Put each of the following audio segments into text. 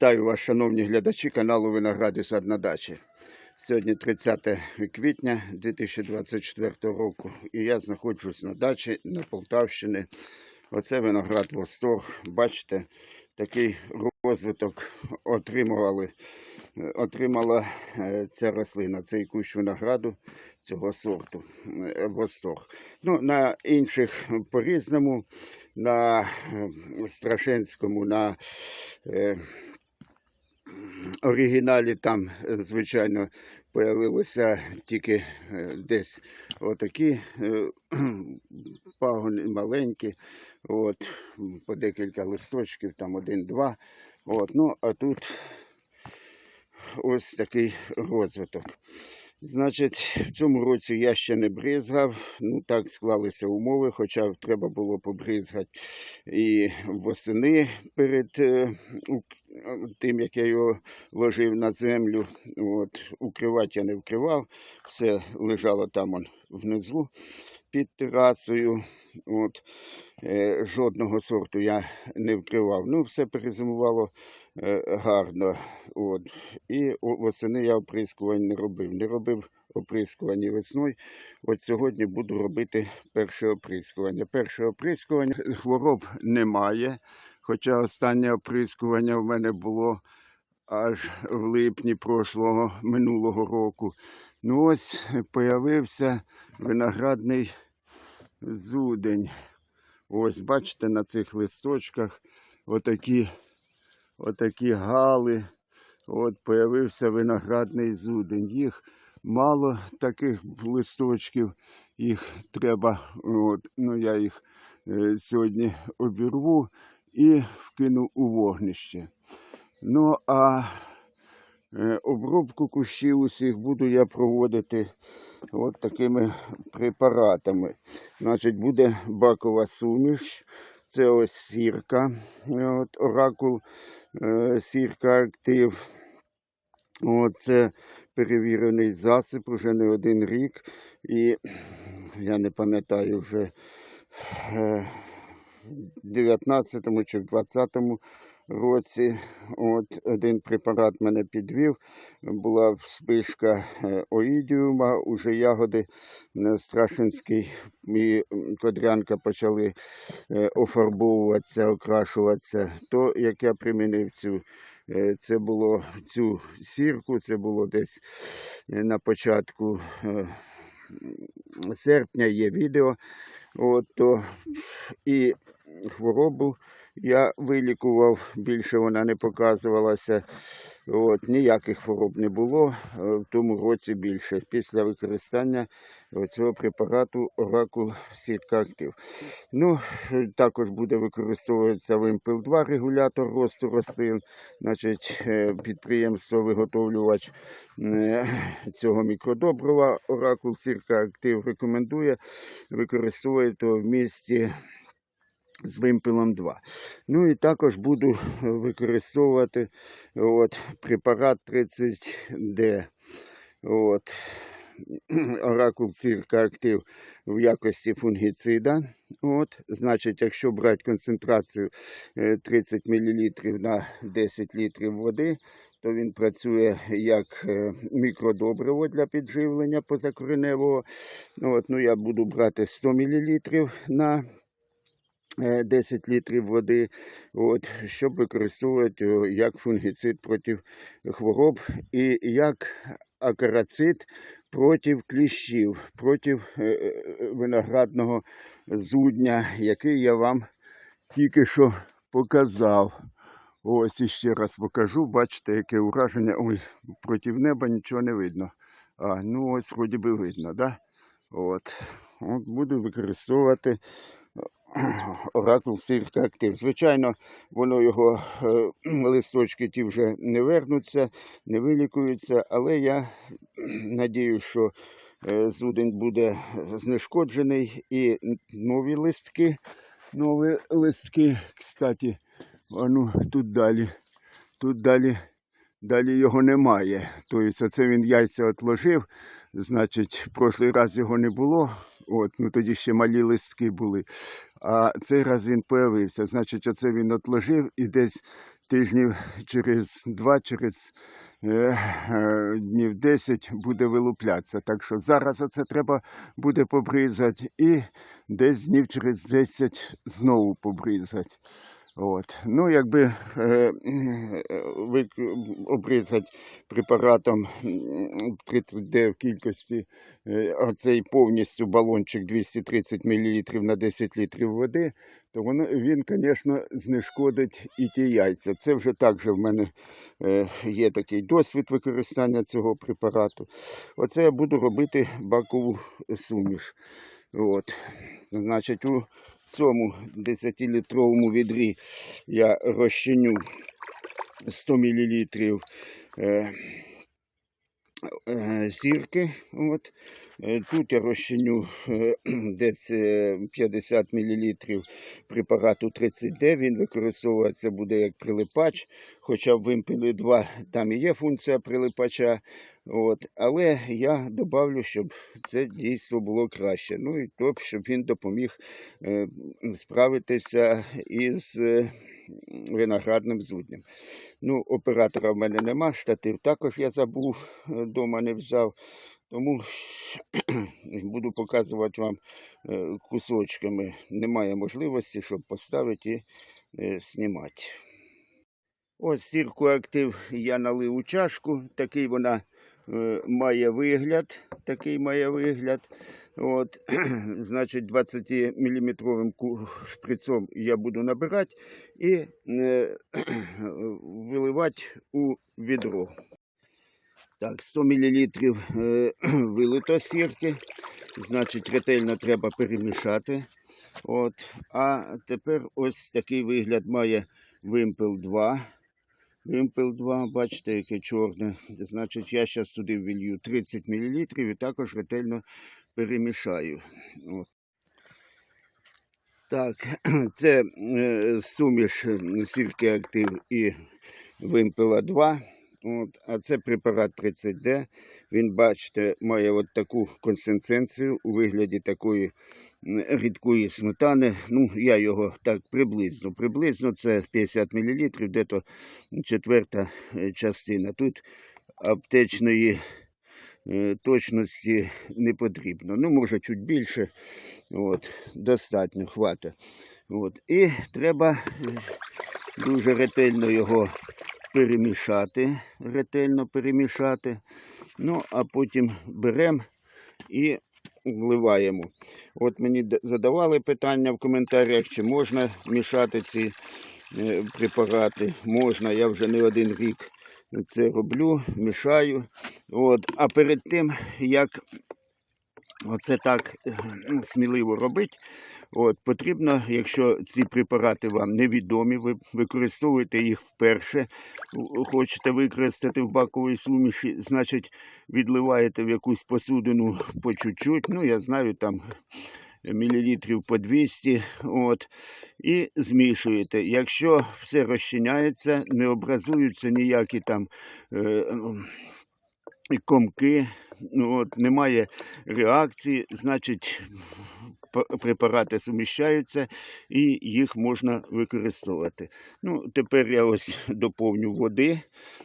Вітаю вас, шановні глядачі каналу Виногради Сад на дачі. Сьогодні 30 квітня 2024 року. І я знаходжусь на дачі на Полтавщині. Оце виноград Восторг. Бачите, такий розвиток отримували, отримала е, ця рослина, цей кущ винограду цього сорту е, Восторг. Ну, на інших по-різному, на е, Страшенському, на оригіналі там, е, звичайно, появилося тільки е, десь отакі е, пагони маленькі, от, по декілька листочків, там один-два. Ну, а тут ось такий розвиток. Значить, в цьому році я ще не бризгав. Ну так склалися умови, хоча треба було побризгати і восени перед тим, як я його ложив на землю. От, укривати я не вкривав, все лежало там он, внизу під терасою. От, е, жодного сорту я не вкривав. Ну, все перезимувало е, гарно. От. І восени я оприскувань не робив. Не робив оприскування весною. От сьогодні буду робити перше оприскування. Перше оприскування хвороб немає. Хоча останнє оприскування в мене було аж в липні прошлого минулого року. Ну ось появився виноградний зудень. Ось бачите на цих листочках отакі, отакі гали. От появився виноградний зудень. Їх мало таких листочків, їх треба, от, ну я їх е, сьогодні обірву і вкину у вогнище. Ну а е, обробку кущів усіх буду я проводити от такими препаратами. Значить, буде бакова суміш. Це ось сірка, е, от, оракул, е, сірка актив. От, це перевірений засіб уже не один рік. І я не пам'ятаю вже е, в 19-му чи в 20-му році от, один препарат мене підвів. Була вспишка е, оїдіума, уже ягоди е, Страшинський і Кодрянка почали е, офарбовуватися, окрашуватися. То, як я примінив цю, це було цю сірку, це було десь на початку серпня є відео. От, то, і хворобу я вилікував, більше вона не показувалася. От, ніяких хвороб не було е, в тому році більше після використання цього препарату Оракул Сітка Актив. Ну, також буде використовуватися Вимпел 2 регулятор росту рослин. Значить, е, підприємство-виготовлювач е, цього мікродобрива Оракул Сірка Актив рекомендує використовувати в місті з вимпелом 2. Ну і також буду е, використовувати от, препарат 30D. От, оракул цирка в якості фунгіцида. От, значить, якщо брати концентрацію е, 30 мл на 10 літрів води, то він працює як е, мікродобриво для підживлення позакореневого. От, ну, я буду брати 100 мл на е, 10 літрів води, от, щоб використовувати як фунгіцид проти хвороб і як акарацид проти кліщів, проти е, е, виноградного зудня, який я вам тільки що показав. Ось іще раз покажу. Бачите, яке ураження. Ой, проти неба нічого не видно. А, ну ось вроді би видно, да? От. От буду використовувати оракул сирка актив. Звичайно, воно його е, листочки ті вже не вернуться, не вилікуються, але я надію, що е, зудень буде знешкоджений і нові листки. Нові листки, кстати, а ну тут далі. Тут далі далі його немає. Тобто, це він яйця отложив, значить, в прошлий раз його не було. От, ну тоді ще малі листки були. А цей раз він появився. Значить, оце він отложив і десь тижнів через два, через е, е, днів 10 буде вилуплятися. Так що зараз оце треба буде побризати і десь днів через 10 знову побризати. От. Ну, якби е, е, вик- обрізати препаратом 30D в кількості е, оцей повністю балончик 230 мл на 10 літрів води, то воно, він, звісно, знешкодить і ті яйця. Це вже також в мене е, є такий досвід використання цього препарату. Оце я буду робити бакову суміш. От. Значить, у цьому 10-літровому відрі я розчиню 100 мл е, е. От. Е, Тут я розчиню е, десь е, 50 мл препарату 30D. Він використовується буде як прилипач, хоча в вимпелі 2 там і є функція прилипача. От. Але я добавлю, щоб це дійство було краще. Ну і то, щоб він допоміг е, справитися із е, виноградним зудням. Ну, оператора в мене нема, штатив також я забув, вдома не взяв. Тому буду показувати вам е, кусочками. Немає можливості, щоб поставити і е, знімати. Ось сірку актив я налив у чашку. Такий вона е, має вигляд. Такий має вигляд. От, значить, 20-мм шприцом я буду набирати і виливати у відро. Так, 100 мл е, вилито сірки. Значить, ретельно треба перемішати. От. А тепер ось такий вигляд має вимпел 2. Вимпел 2, бачите, яке чорне. Значить, я зараз туди вилью 30 мл і також ретельно перемішаю. От. Так, це е, суміш е, сірки актив і вимпела 2. От, а це препарат 30D. Він, бачите, має от таку консистенцію у вигляді такої рідкої сметани. Ну, я його так приблизно. Приблизно це 50 мл, де-то четверта е, частина. Тут аптечної е, точності не потрібно. Ну, може, чуть більше. От, достатньо, хватить. От. І треба е, дуже ретельно його перемішати, ретельно перемішати. Ну, а потім беремо і вливаємо. От мені задавали питання в коментарях, чи можна мішати ці е, препарати. Можна, я вже не один рік це роблю, мішаю. От. А перед тим, як оце так е, сміливо робити, От, потрібно, якщо ці препарати вам невідомі, ви використовуєте їх вперше, хочете використати в баковій суміші, значить відливаєте в якусь посудину по чуть-чуть, ну я знаю там мілілітрів по 200, от, і змішуєте. Якщо все розчиняється, не образуються ніякі там е, комки, ну, от, немає реакції, значить препарати суміщаються і їх можна використовувати. Ну, тепер я ось доповню води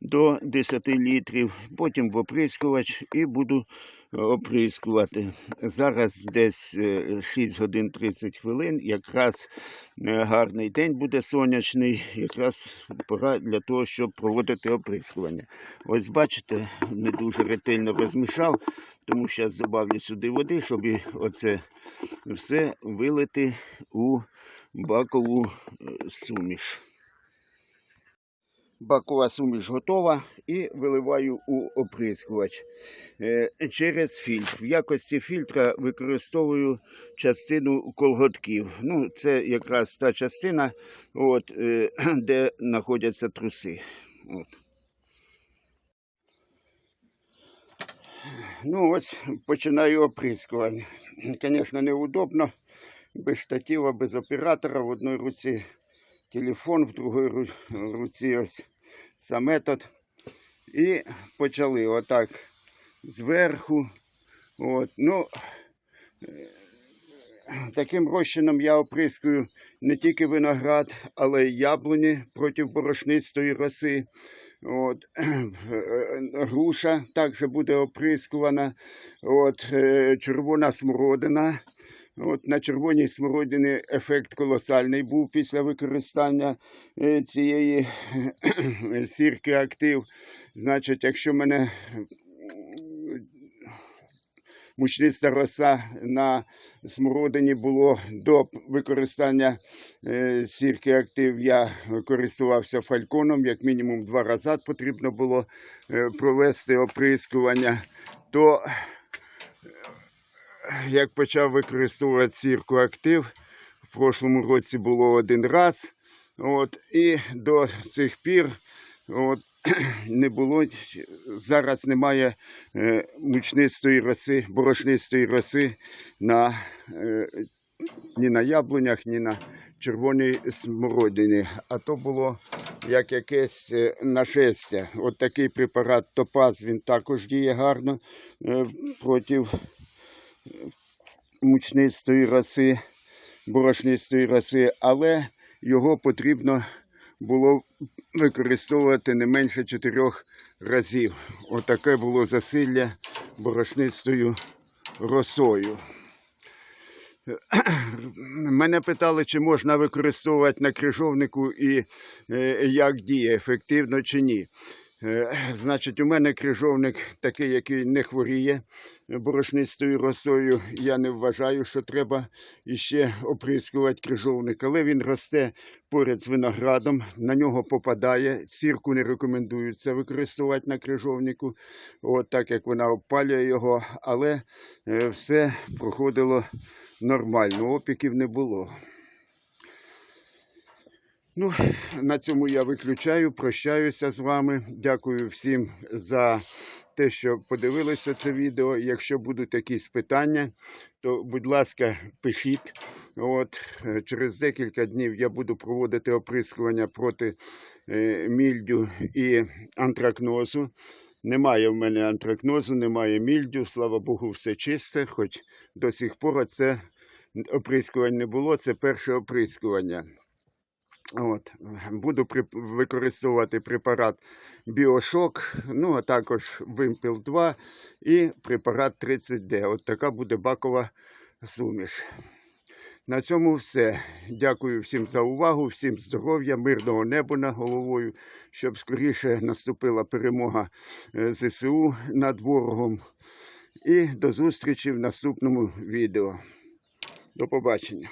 до 10 літрів, потім в оприскувач і буду оприскувати. Зараз десь е, 6 годин 30 хвилин, якраз е, гарний день буде сонячний, якраз пора для того, щоб проводити оприскування. Ось бачите, не дуже ретельно розмішав, тому зараз додавлю сюди води, щоб оце все вилити у бакову е, суміш. Бакова суміш готова і виливаю у оприскувач Е, через фільтр. В якості фільтра використовую частину колготків. Ну, це якраз та частина, от, е, де знаходяться труси. От. Ну, ось починаю оприскування. Звісно, неудобно. Без штатива, без оператора. В одній руці телефон, в другій ру- руці ось сам метод. І почали отак зверху. От, ну, е, таким розчином я оприскую не тільки виноград, але й яблуні проти борошнистої роси. От, груша також буде оприскувана. От, е, червона смородина. От, на червоній смородині ефект колосальний був після використання е, цієї е, сірки актив. Значить, якщо мене мучниста роса на смородині було до використання е, сірки актив. Я користувався фальконом, як мінімум два рази потрібно було е, провести оприскування. То е, як почав використовувати сірку актив, в прошлому році було один раз. От, і до цих пір от, не було, зараз немає е, мучнистої роси, борошнистої роси на, е, ні на яблунях, ні на червоній смородині. А то було як якесь е, нашестя. От такий препарат топаз, він також діє гарно е, проти мучнистої роси, борошнистої роси, але його потрібно було використовувати не менше чотирьох разів. Отаке було засилля борошнистою росою. Мене питали, чи можна використовувати на крижовнику і е, як діє, ефективно чи ні. Е, Значить, у мене крижовник такий, який не хворіє борошнистою росою. Я не вважаю, що треба іще оприскувати крижовник, але він росте поряд з виноградом, на нього попадає. Сірку не рекомендується використовувати на крижовнику, от так як вона опалює його, але е, все проходило нормально, опіків не було. Ну, на цьому я виключаю, прощаюся з вами. Дякую всім за те, що подивилися це відео. Якщо будуть якісь питання, то, будь ласка, пишіть. От, е, через декілька днів я буду проводити оприскування проти е, мільдю і антракнозу. Немає в мене антракнозу, немає мільдю, слава Богу, все чисте, хоч до сих пор це оприскувань не було, це перше оприскування. От. Буду використовувати препарат Біошок, ну а також Вимпіл 2 і препарат 30D. От така буде бакова суміш. На цьому все. Дякую всім за увагу, всім здоров'я, мирного неба над головою, щоб скоріше наступила перемога е, ЗСУ над ворогом. І до зустрічі в наступному відео. До побачення.